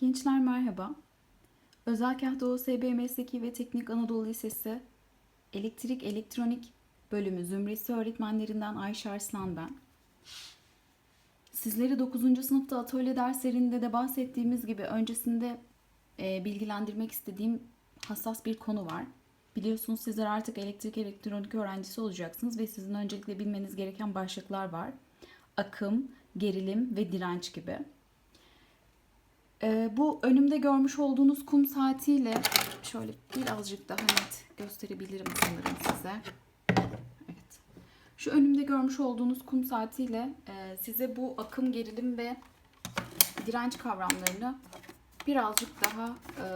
Gençler merhaba. Özelkah Doğu SB Mesleki ve Teknik Anadolu Lisesi Elektrik Elektronik bölümü zümresi öğretmenlerinden Ayşe Arslan ben. Sizleri 9. sınıfta atölye derslerinde de bahsettiğimiz gibi öncesinde e, bilgilendirmek istediğim hassas bir konu var. Biliyorsunuz sizler artık elektrik elektronik öğrencisi olacaksınız ve sizin öncelikle bilmeniz gereken başlıklar var. Akım, gerilim ve direnç gibi. Ee, bu önümde görmüş olduğunuz kum saatiyle şöyle birazcık daha net gösterebilirim sanırım size. Evet. Şu önümde görmüş olduğunuz kum saatiyle e, size bu akım, gerilim ve direnç kavramlarını birazcık daha e,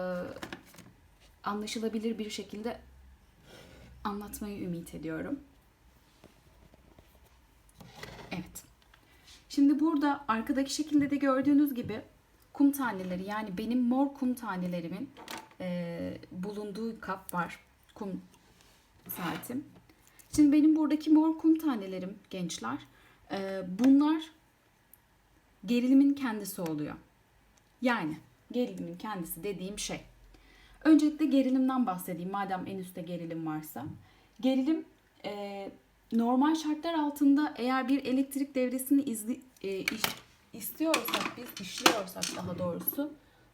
anlaşılabilir bir şekilde anlatmayı ümit ediyorum. Evet. Şimdi burada arkadaki şekilde de gördüğünüz gibi kum taneleri yani benim mor kum tanelerimin e, bulunduğu kap var. Kum saatim. Şimdi benim buradaki mor kum tanelerim gençler. e, bunlar gerilimin kendisi oluyor. Yani gerilimin kendisi dediğim şey. Öncelikle gerilimden bahsedeyim madem en üstte gerilim varsa. Gerilim e, normal şartlar altında eğer bir elektrik devresini izli, e, iş, istiyorsak biz işliyorsak daha doğrusu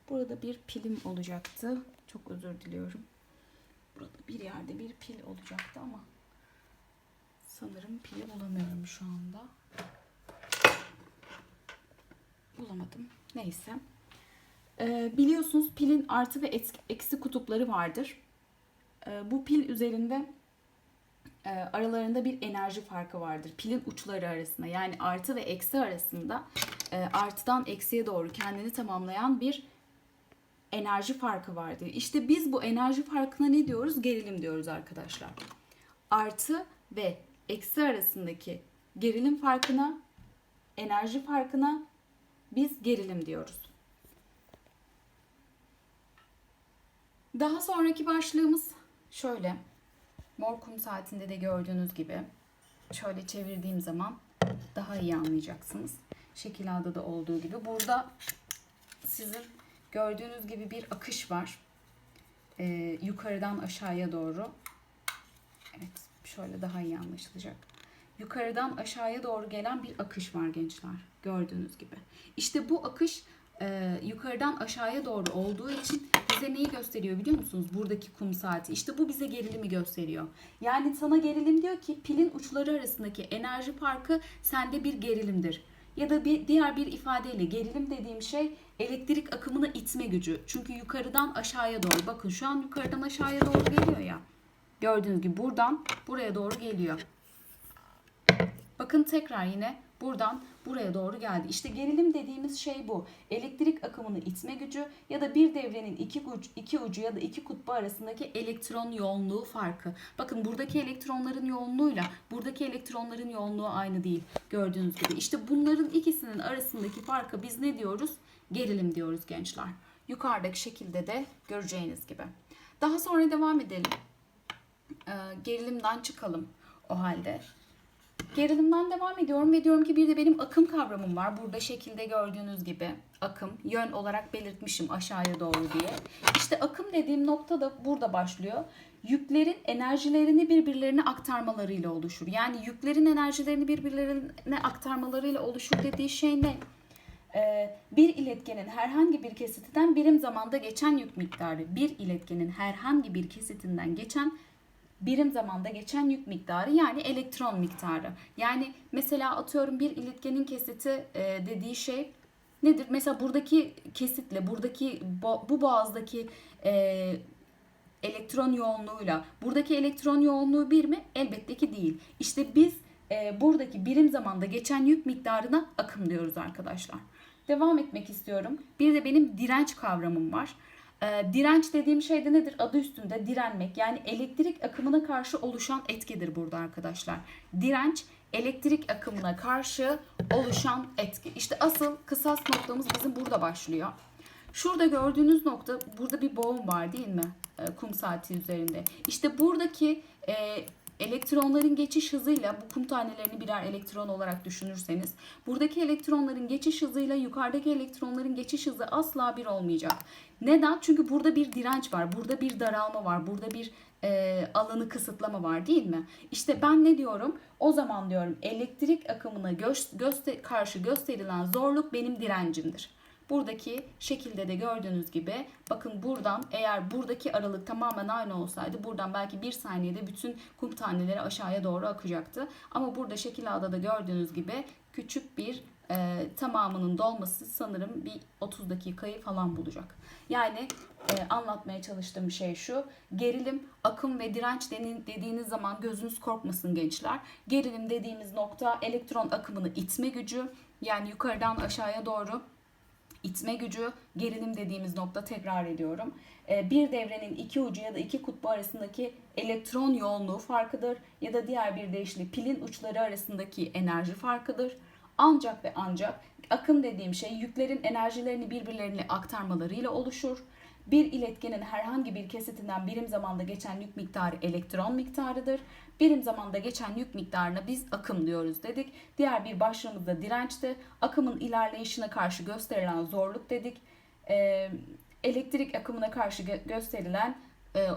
burada bir pilim olacaktı. Çok özür diliyorum. Burada bir yerde bir pil olacaktı ama sanırım pili bulamıyorum şu anda. Bulamadım. Neyse. Ee, biliyorsunuz pilin artı ve eksi- kutupları vardır. Ee, bu pil üzerinde e, aralarında bir enerji farkı vardır. Pilin uçları arasında yani artı ve eksi arasında e, artıdan eksiye doğru kendini tamamlayan bir enerji farkı vardır. İşte biz bu enerji farkına ne diyoruz? Gerilim diyoruz arkadaşlar. Artı ve eksi arasındaki gerilim farkına, enerji farkına biz gerilim diyoruz. Daha sonraki başlığımız şöyle. Mor kum saatinde de gördüğünüz gibi şöyle çevirdiğim zaman daha iyi anlayacaksınız. Şekil A'da da olduğu gibi. Burada sizin gördüğünüz gibi bir akış var. Ee, yukarıdan aşağıya doğru. Evet şöyle daha iyi anlaşılacak. Yukarıdan aşağıya doğru gelen bir akış var gençler. Gördüğünüz gibi. İşte bu akış e, yukarıdan aşağıya doğru olduğu için bize neyi gösteriyor biliyor musunuz? Buradaki kum saati. İşte bu bize gerilimi gösteriyor. Yani sana gerilim diyor ki pilin uçları arasındaki enerji farkı sende bir gerilimdir. Ya da bir diğer bir ifadeyle gerilim dediğim şey elektrik akımını itme gücü. Çünkü yukarıdan aşağıya doğru. Bakın şu an yukarıdan aşağıya doğru geliyor ya. Gördüğünüz gibi buradan buraya doğru geliyor. Bakın tekrar yine buradan buraya doğru geldi. İşte gerilim dediğimiz şey bu. Elektrik akımını itme gücü ya da bir devrenin iki ucu, iki ucu ya da iki kutbu arasındaki elektron yoğunluğu farkı. Bakın buradaki elektronların yoğunluğuyla buradaki elektronların yoğunluğu aynı değil. Gördüğünüz gibi. İşte bunların ikisinin arasındaki farkı biz ne diyoruz? Gerilim diyoruz gençler. Yukarıdaki şekilde de göreceğiniz gibi. Daha sonra devam edelim. Ee, gerilimden çıkalım o halde. Gerilimden devam ediyorum ve diyorum ki bir de benim akım kavramım var. Burada şekilde gördüğünüz gibi akım yön olarak belirtmişim aşağıya doğru diye. İşte akım dediğim nokta da burada başlıyor. Yüklerin enerjilerini birbirlerine aktarmalarıyla oluşur. Yani yüklerin enerjilerini birbirlerine aktarmalarıyla oluşur dediği şey ne? Ee, bir iletkenin herhangi bir kesitinden birim zamanda geçen yük miktarı, bir iletkenin herhangi bir kesitinden geçen birim zamanda geçen yük miktarı yani elektron miktarı. Yani mesela atıyorum bir iletkenin kesiti e, dediği şey nedir? Mesela buradaki kesitle buradaki bu boğazdaki e, elektron yoğunluğuyla buradaki elektron yoğunluğu bir mi? Elbette ki değil. İşte biz e, buradaki birim zamanda geçen yük miktarına akım diyoruz arkadaşlar. Devam etmek istiyorum. Bir de benim direnç kavramım var. E, direnç dediğim şey de nedir? Adı üstünde direnmek. Yani elektrik akımına karşı oluşan etkidir burada arkadaşlar. Direnç elektrik akımına karşı oluşan etki. İşte asıl kısas noktamız bizim burada başlıyor. Şurada gördüğünüz nokta burada bir boğum var değil mi? E, kum saati üzerinde. İşte buradaki e, elektronların geçiş hızıyla bu kum tanelerini birer elektron olarak düşünürseniz buradaki elektronların geçiş hızıyla yukarıdaki elektronların geçiş hızı asla bir olmayacak. Neden? Çünkü burada bir direnç var, burada bir daralma var, burada bir e, alanı kısıtlama var değil mi? İşte ben ne diyorum? O zaman diyorum elektrik akımına gö- göster- karşı gösterilen zorluk benim direncimdir. Buradaki şekilde de gördüğünüz gibi bakın buradan eğer buradaki aralık tamamen aynı olsaydı buradan belki bir saniyede bütün kum taneleri aşağıya doğru akacaktı. Ama burada şekil A'da da gördüğünüz gibi küçük bir e, tamamının dolması sanırım bir 30 dakikayı falan bulacak. Yani e, anlatmaya çalıştığım şey şu. Gerilim, akım ve direnç dediğiniz zaman gözünüz korkmasın gençler. Gerilim dediğimiz nokta elektron akımını itme gücü. Yani yukarıdan aşağıya doğru itme gücü, gerilim dediğimiz nokta tekrar ediyorum. Ee, Bir devrenin iki ucu ya da iki kutbu arasındaki elektron yoğunluğu farkıdır ya da diğer bir deyişle pilin uçları arasındaki enerji farkıdır. Ancak ve ancak akım dediğim şey yüklerin enerjilerini birbirlerine aktarmalarıyla oluşur. Bir iletkenin herhangi bir kesitinden birim zamanda geçen yük miktarı elektron miktarıdır. Birim zamanda geçen yük miktarına biz akım diyoruz dedik. Diğer bir başlığımız da dirençti. Akımın ilerleyişine karşı gösterilen zorluk dedik. Ee, elektrik akımına karşı gö- gösterilen e,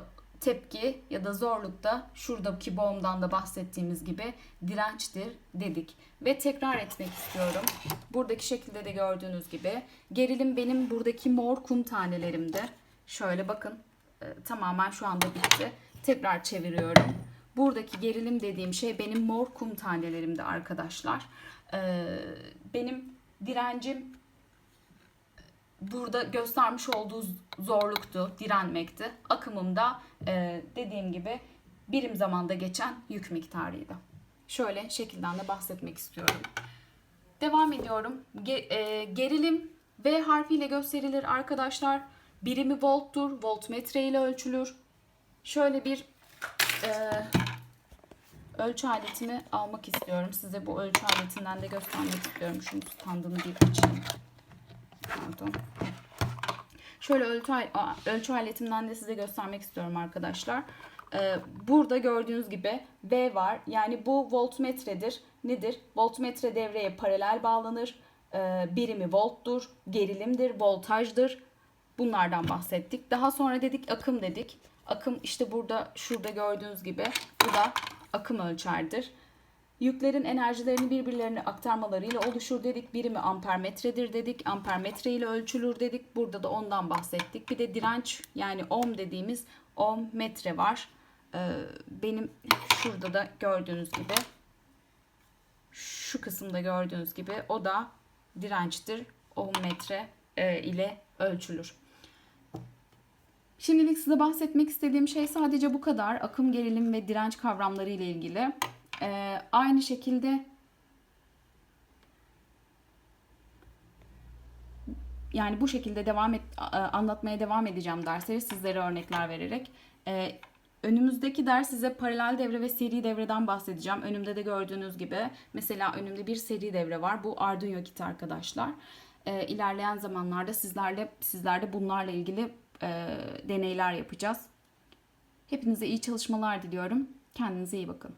tepki ya da zorluk da şuradaki boğumdan da bahsettiğimiz gibi dirençtir dedik. Ve tekrar etmek istiyorum. Buradaki şekilde de gördüğünüz gibi gerilim benim buradaki mor kum tanelerimde. Şöyle bakın e, tamamen şu anda bitti. Tekrar çeviriyorum. Buradaki gerilim dediğim şey benim mor kum tanelerimde arkadaşlar. Ee, benim direncim burada göstermiş olduğu zorluktu, direnmekti. Akımım da e, dediğim gibi birim zamanda geçen yük miktarıydı. Şöyle şekilden de bahsetmek istiyorum. Devam ediyorum. Ge- e, gerilim V harfiyle gösterilir arkadaşlar. Birimi volttur. Voltmetre ile ölçülür. Şöyle bir e, ölçü aletimi almak istiyorum. Size bu ölçü aletinden de göstermek istiyorum. Şunun standını bir açayım. Pardon. Şöyle ölçü, ölçü aletimden de size göstermek istiyorum arkadaşlar. Ee, burada gördüğünüz gibi V var. Yani bu voltmetredir. Nedir? Voltmetre devreye paralel bağlanır. Ee, birimi volttur. Gerilimdir. Voltajdır. Bunlardan bahsettik. Daha sonra dedik akım dedik. Akım işte burada şurada gördüğünüz gibi bu da akım ölçerdir. Yüklerin enerjilerini birbirlerine aktarmalarıyla oluşur dedik. Birimi ampermetredir dedik. Ampermetre ile ölçülür dedik. Burada da ondan bahsettik. Bir de direnç yani ohm dediğimiz ohm metre var. Ee, benim şurada da gördüğünüz gibi şu kısımda gördüğünüz gibi o da dirençtir. Ohm metre e, ile ölçülür. Şimdilik size bahsetmek istediğim şey sadece bu kadar. Akım, gerilim ve direnç kavramları ile ilgili. Ee, aynı şekilde yani bu şekilde devam et, anlatmaya devam edeceğim dersleri sizlere örnekler vererek. Ee, önümüzdeki ders size paralel devre ve seri devreden bahsedeceğim. Önümde de gördüğünüz gibi mesela önümde bir seri devre var. Bu Arduino kit arkadaşlar. Ee, ilerleyen zamanlarda sizlerle sizlerde bunlarla ilgili e, deneyler yapacağız. Hepinize iyi çalışmalar diliyorum. Kendinize iyi bakın.